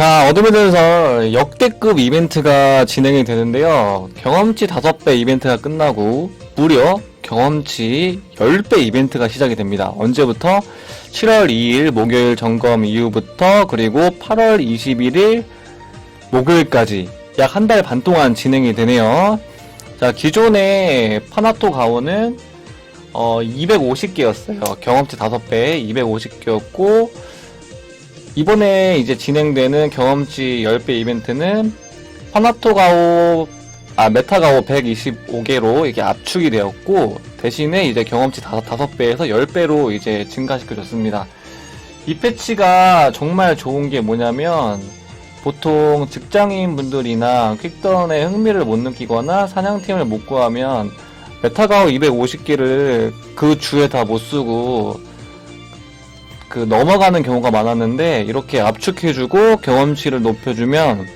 자, 어드벤져서 역대급 이벤트가 진행이 되는데요. 경험치 5배 이벤트가 끝나고 무려 경험치 10배 이벤트가 시작이 됩니다. 언제부터? 7월 2일 목요일 점검 이후부터 그리고 8월 21일 목요일까지 약 한 달 반 동안 진행이 되네요. 자, 기존의 파나토 가오는 어, 250개였어요. 경험치 5배 250개였고 이번에 이제 진행되는 경험치 10배 이벤트는 파나토 가오 아 메타 가오 125개로 이게 압축이 되었고 대신에 이제 경험치 5, 5배에서 10배로 이제 증가시켜줬습니다. 이 패치가 정말 좋은 게 뭐냐면 보통 직장인 분들이나 퀵던에 흥미를 못 느끼거나 사냥팀을 못 구하면 메타가오 250개를 그 주에 다 못 쓰고 그 넘어가는 경우가 많았는데 이렇게 압축해주고 경험치를 높여주면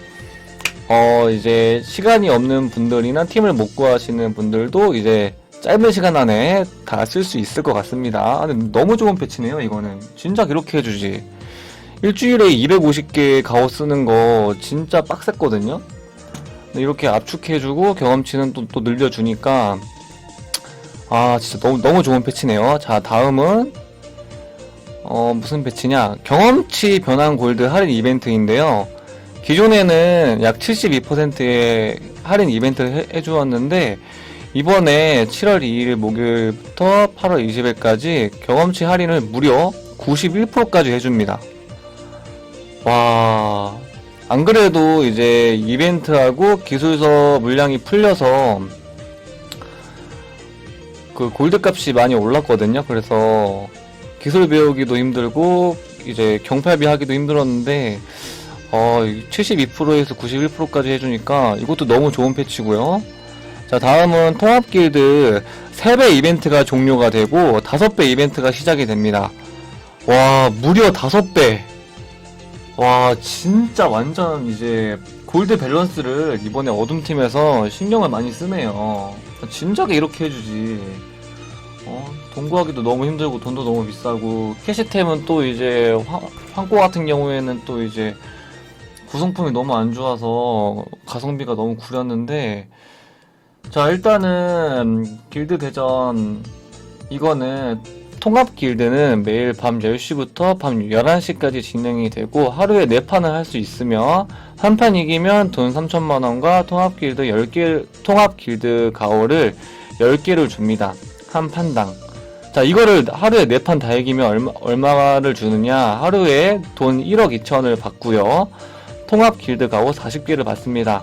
어 이제 시간이 없는 분들이나 팀을 못 구하시는 분들도 이제 짧은 시간 안에 다 쓸 수 있을 것 같습니다. 아, 너무 좋은 패치네요 이거는 진짜 이렇게 해주지 일주일에 250개 가오 쓰는 거 진짜 빡셌거든요. 이렇게 압축해주고 경험치는 또, 또 늘려주니까 아 진짜 너무 너무 좋은 패치네요. 자 다음은 어 무슨 패치냐 경험치 변환 골드 할인 이벤트인데요. 기존에는 약 72%의 할인 이벤트를 해, 해주었는데 이번에 7월 2일 목요일부터 8월 20일까지 경험치 할인을 무려 91%까지 해줍니다. 와, 안 그래도 이제 이벤트하고 기술서 물량이 풀려서 그 골드 값이 많이 올랐거든요. 그래서 기술 배우기도 힘들고 이제 경팔비 하기도 힘들었는데 어 72%에서 91%까지 해주니까 이것도 너무 좋은 패치고요. 자 다음은 통합 길드 3배 이벤트가 종료가 되고 5배 이벤트가 시작이 됩니다. 와 무려 5배 와 진짜 완전 이제 골드 밸런스를 이번에 어둠팀에서 신경을 많이 쓰네요 진작에 이렇게 해주지 어, 돈 구하기도 너무 힘들고 돈도 너무 비싸고 캐시템은 또 이제 화, 황고 같은 경우에는 또 이제 구성품이 너무 안 좋아서 가성비가 너무 구렸는데 자 일단은 길드 대전 이거는 통합 길드는 매일 밤 10시부터 밤 11시까지 진행이 되고 하루에 4판을 할 수 있으며 한 판 이기면 돈 3천만원과 통합 길드 10개, 통합 길드 가오를 10개를 줍니다. 한 판당. 자, 이거를 하루에 4판 다 이기면 얼마, 얼마를 주느냐? 하루에 돈 1억 2천을 받고요. 통합 길드 가오 40개를 받습니다.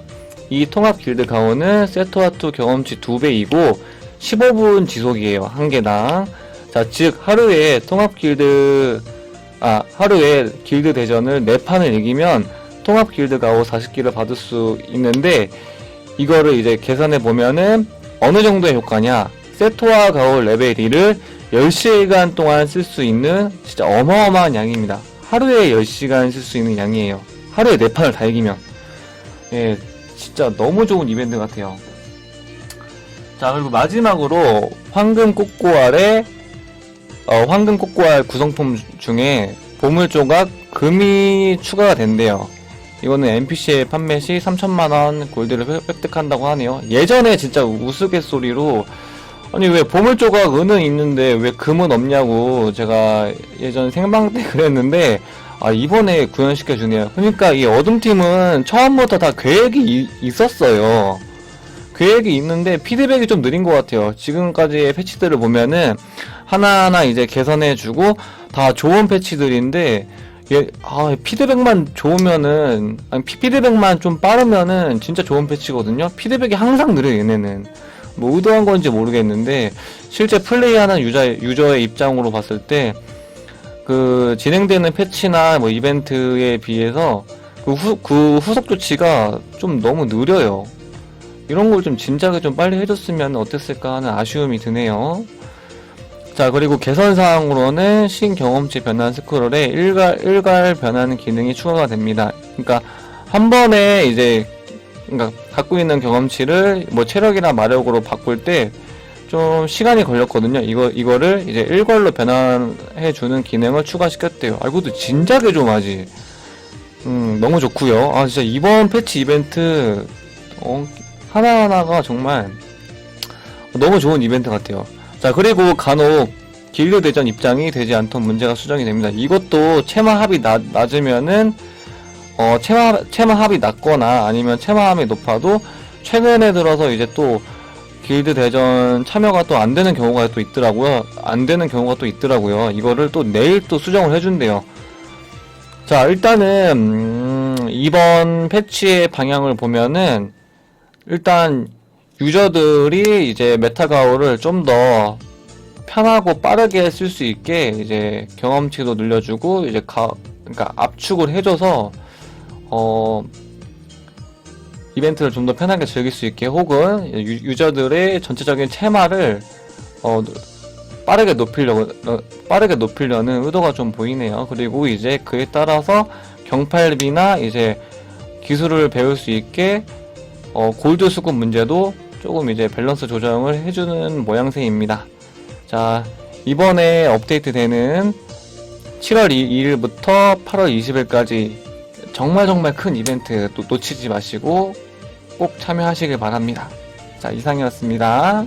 이 통합 길드 가오는 세트와2 경험치 2배이고 15분 지속이에요. 한 개당. 자, 즉 하루에 통합 길드 아, 하루에 길드 대전을 4판을 이기면 통합 길드 가오 40개를 받을 수 있는데 이거를 이제 계산해 보면은 어느 정도의 효과냐? 세토와 가오 레벨 2를 10시간 동안 쓸 수 있는 진짜 어마어마한 양입니다. 하루에 10시간 쓸 수 있는 양이에요. 하루에 4판을 다 이기면. 예, 진짜 너무 좋은 이벤트 같아요. 자, 그리고 마지막으로 황금 꼬꼬알의 어, 황금 꼬꼬알 구성품 중에 보물 조각 금이 추가가 된대요. 이거는 NPC의 판매 시 3천만원 골드를 획- 획득한다고 하네요. 예전에 진짜 우스갯소리로 아니 왜 보물 조각 은은 있는데 왜 금은 없냐고 제가 예전 생방 때 그랬는데 아 이번에 구현시켜 주네요. 그러니까 이 어둠 팀은 처음부터 다 계획이 이- 있었어요. 계획이 있는데 피드백이 좀 느린 것 같아요. 지금까지의 패치들을 보면은 하나하나 이제 개선해주고 다 좋은 패치들인데 예, 아, 피드백만 좋으면은 아니 피, 피드백만 좀 빠르면은 진짜 좋은 패치거든요. 피드백이 항상 느려 얘네는 뭐 의도한 건지 모르겠는데 실제 플레이하는 유저 유저의 입장으로 봤을 때 그 진행되는 패치나 뭐 이벤트에 비해서 그, 후, 그 후속 조치가 좀 너무 느려요. 이런 걸 좀 진작에 좀 빨리 해줬으면 어땠을까 하는 아쉬움이 드네요. 자, 그리고 개선사항으로는 신경험치 변환 스크롤에 일괄, 일괄 변환 기능이 추가가 됩니다. 그러니까, 한 번에 이제, 그러니까, 갖고 있는 경험치를 뭐 체력이나 마력으로 바꿀 때 좀 시간이 걸렸거든요. 이거, 이거를 이제 일괄로 변환해 주는 기능을 추가시켰대요. 아, 이것도 진작에 좀 하지. 음, 너무 좋고요. 아, 진짜 이번 패치 이벤트 어, 하나하나가 정말 너무 좋은 이벤트 같아요. 자, 그리고 간혹 길드 대전 입장이 되지 않던 문제가 수정이 됩니다. 이것도 체마 합이 낮, 낮으면은 어, 체마, 체마 합이 낮거나 아니면 체마 합이 높아도 최근에 들어서 이제 또 길드 대전 참여가 또 안 되는 경우가 또 있더라고요. 안 되는 경우가 또 있더라고요. 이거를 또 내일 또 수정을 해준대요. 자, 일단은, 음, 이번 패치의 방향을 보면은, 일단, 유저들이 이제 메타가오를 좀 더 편하고 빠르게 쓸 수 있게 이제 경험치도 늘려주고, 이제 가, 그러니까 압축을 해줘서, 어, 이벤트를 좀 더 편하게 즐길 수 있게 혹은 유, 유저들의 전체적인 체마를 어, 빠르게 높이려고 어, 빠르게 높이려는 의도가 좀 보이네요. 그리고 이제 그에 따라서 경팔비나 이제 기술을 배울 수 있게 어, 골드 수급 문제도 조금 이제 밸런스 조정을 해주는 모양새입니다. 자 이번에 업데이트되는 7월 2일부터 8월 20일까지 정말 정말 큰 이벤트 또 놓치지 마시고 꼭 참여하시길 바랍니다. 자 이상이었습니다.